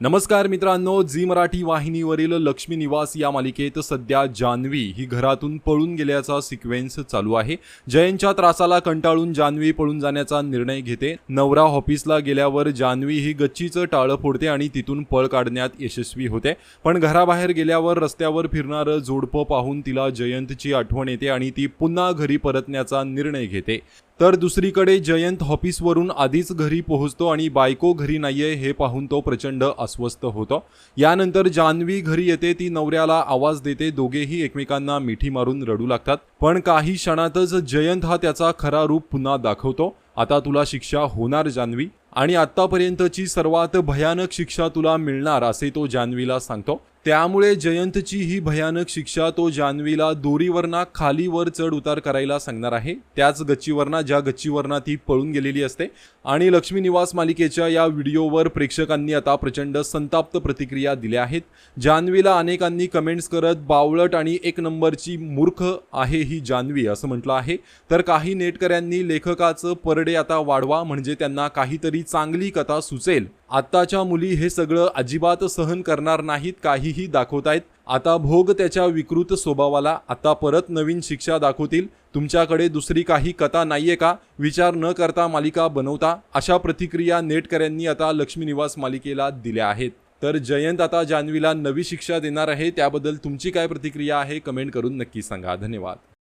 नमस्कार मित्रांनो झी मराठी वाहिनीवरील लक्ष्मी निवास या मालिकेत सध्या जान्हवी ही घरातून पळून गेल्याचा सिक्वेन्स चालू आहे. जयंतच्या त्रासाला कंटाळून जान्हवी पळून जाण्याचा निर्णय घेते. नवरा ऑफिसला गेल्यावर जान्हवी ही गच्चीचं टाळं फोडते आणि तिथून पळ काढण्यात यशस्वी होते. पण घराबाहेर गेल्यावर रस्त्यावर फिरणारं जोडपं पाहून तिला जयंतची आठवण येते आणि ती पुन्हा घरी परतण्याचा निर्णय घेते. तर दुसरीकडे जयंत ऑफिसवरून आधीच घरी पोहोचतो आणि बायको घरी नाहीये हे पाहून तो प्रचंड अस्वस्थ होतो. यानंतर जान्हवी घरी येते ती नवऱ्याला आवाज देते दोघेही एकमेकांना मिठी मारून रडू लागतात. पण काही क्षणातच जयंत हा त्याचा खरा रूप पुन्हा दाखवतो. आता तुला शिक्षा होणार जान्हवी आणि आत्तापर्यंतची सर्वात भयानक शिक्षा तुला मिळणार असे तो जान्हवीला सांगतो. त्यामुळे जयंतची ही भयानक शिक्षा तो जान्हवीला दोरीवरना खालीवर चढ उतार करायला सांगणार आहे. त्याच गच्चीवरना ज्या गच्चीवरना ती पळून गेलेली असते. आणि लक्ष्मी निवास मालिकेच्या या व्हिडिओवर प्रेक्षकांनी आता प्रचंड संताप्त प्रतिक्रिया दिल्या आहेत. जान्हवीला अनेकांनी कमेंट्स करत बावळट आणि एक नंबरची मूर्ख आहे ही जान्हवी असं म्हटलं आहे. तर काही नेटकऱ्यांनी लेखकाचं परडे आता वाढवा म्हणजे त्यांना काहीतरी चांगली कथा सुचेल. आत्ताच्या मुली हे सगळं अजिबात सहन करणार नाहीत काहीही दाखवतायत. आता भोग त्याच्या विकृत स्वभावाला आता परत नवीन शिक्षा दाखवतील. तुमच्याकडे दुसरी काही कथा नाहीये का? विचार न करता मालिका बनवता. अशा प्रतिक्रिया नेटकऱ्यांनी आता लक्ष्मी निवास मालिकेला दिल्या आहेत. तर जयंत आता जान्हवीला नवी शिक्षा देणार आहे. त्याबद्दल तुमची काय प्रतिक्रिया आहे कमेंट करून नक्की सांगा. धन्यवाद.